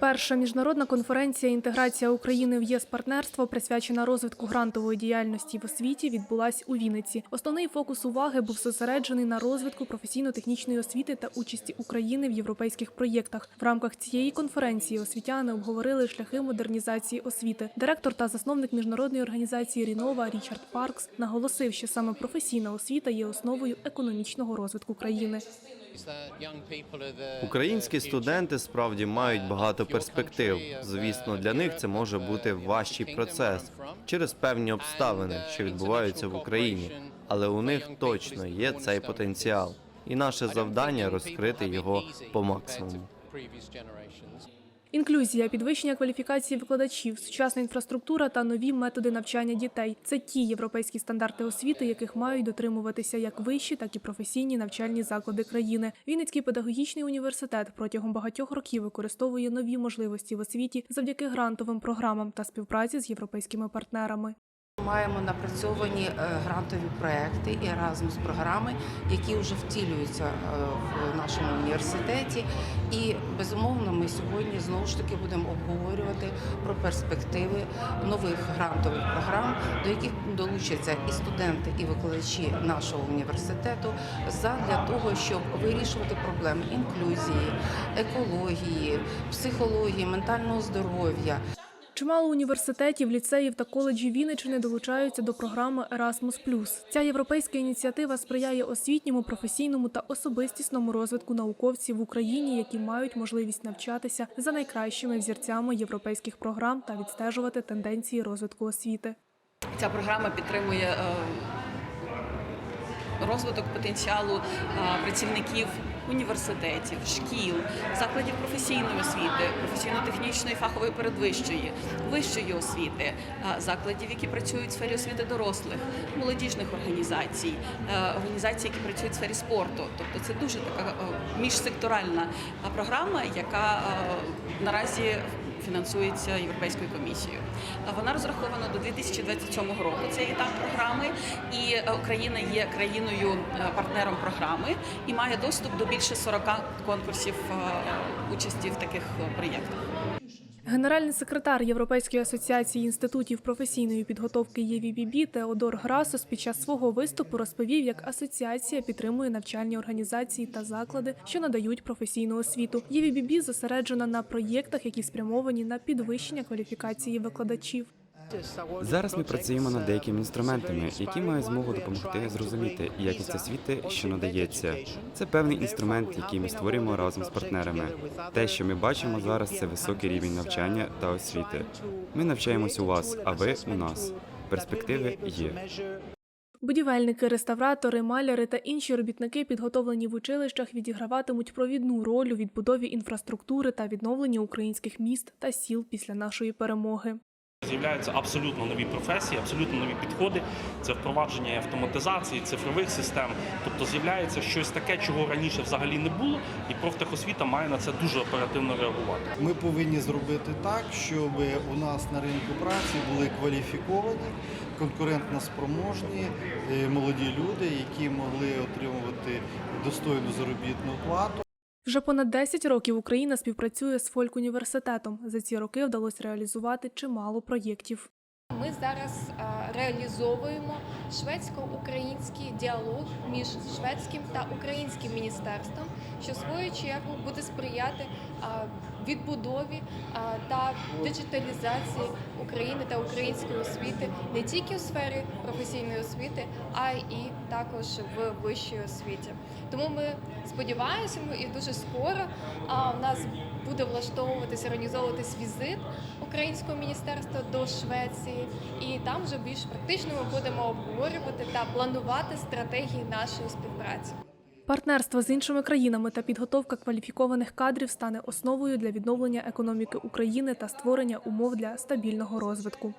Перша міжнародна конференція інтеграція України в ЄС партнерство, присвячена розвитку грантової діяльності в освіті, відбулась у Вінниці. Основний фокус уваги був зосереджений на розвитку професійно-технічної освіти та участі України в європейських проєктах. В рамках цієї конференції освітяни обговорили шляхи модернізації освіти. Директор та засновник міжнародної організації Рінова Річард Паркс наголосив, що саме професійна освіта є основою економічного розвитку країни. Українські студенти справді мають багато перспектив. Звісно, для них це може бути важчий процес через певні обставини, що відбуваються в Україні, але у них точно є цей потенціал, і наше завдання розкрити його по максимуму. Інклюзія, підвищення кваліфікації викладачів, сучасна інфраструктура та нові методи навчання дітей це ті європейські стандарти освіти, яких мають дотримуватися як вищі, так і професійні навчальні заклади країни. Вінницький педагогічний університет протягом багатьох років використовує нові можливості в освіті завдяки грантовим програмам та співпраці з європейськими партнерами. Маємо напрацьовані е, грантові проекти і Erasmus програми, які вже втілюються е, в нашому університеті. І безумовно, ми сьогодні знову ж таки будемо обговорювати про перспективи нових грантових програм, до яких долучаться і студенти, і викладачі нашого університету задля того, щоб вирішувати проблеми інклюзії, екології, психології, ментального здоров'я. Чимало університетів, ліцеїв та коледжів Вінниччини долучаються до програми Erasmus+. Ця європейська ініціатива сприяє освітньому, професійному та особистісному розвитку науковців в Україні, які мають можливість навчатися за найкращими взірцями європейських програм та відстежувати тенденції розвитку освіти. Ця програма підтримує е, розвиток потенціалу е, працівників університетів, шкіл, закладів професійної освіти, професійно-технічної фахової передвищої, вищої освіти, е, закладів, які працюють в сфері освіти дорослих, молодіжних організацій, е, організацій, які працюють в сфері спорту. Тобто це дуже така е, міжсекторальна програма, яка наразі фінансується Європейською комісією. Вона розрахована до 2027 року. Цей етап програми, і е, Україна є країною е, програми і має доступ до більше 40 конкурсів е, участі в таких проєктах. Генеральний секретар Європейської асоціації інститутів професійної підготовки ЄВІБІБі Теодор Грасос під час свого виступу розповів, як асоціація підтримує навчальні організації та заклади, що надають професійну освіту. ЄВІБІБі зосереджена на проєктах, які спрямовані на підвищення кваліфікації викладачів. Зараз ми працюємо над деякими інструментами, які мають змогу допомогти зрозуміти якість освіти, що надається. Це певний інструмент, який ми створюємо разом з партнерами. Те, що ми бачимо зараз, це високий рівень навчання та освіти. Ми навчаємось у вас, а ви у нас. Перспективи є. Будівельники, реставратори, маляри та інші робітники, підготовлені в училищах, відіграватимуть провідну роль у відбудові інфраструктури та відновленні українських міст та сіл після нашої перемоги. З'являються абсолютно нові професії, абсолютно нові підходи. Це впровадження автоматизації, цифрових систем. Тобто з'являється щось таке, чого раніше взагалі не було, і профтехосвіта має на це дуже оперативно реагувати. Ми повинні зробити так, щоб у нас на ринку праці були кваліфіковані, конкурентно спроможні е, молоді люди, які могли отримувати достойну заробітну плату. Вже понад 10 років Україна співпрацює з фольк-університетом. За ці роки вдалося реалізувати чимало проєктів. Ми зараз реалізовуємо шведсько-український діалог між шведським та українським міністерством, що в свою чергу буде сприяти відбудові та диджиталізації України та української освіти не тільки у сфері професійної освіти, а і також в вищій освіті. Тому ми сподіваємося, і дуже скоро а, у нас буде влаштовуватись, організовуватись візит українського міністерства до Швеції, і там вже більш практично ми будемо обговорювати та планувати стратегії нашої співпраці. Партнерство з іншими країнами та підготовка кваліфікованих кадрів стане основою для відновлення економіки України та створення умов для стабільного розвитку.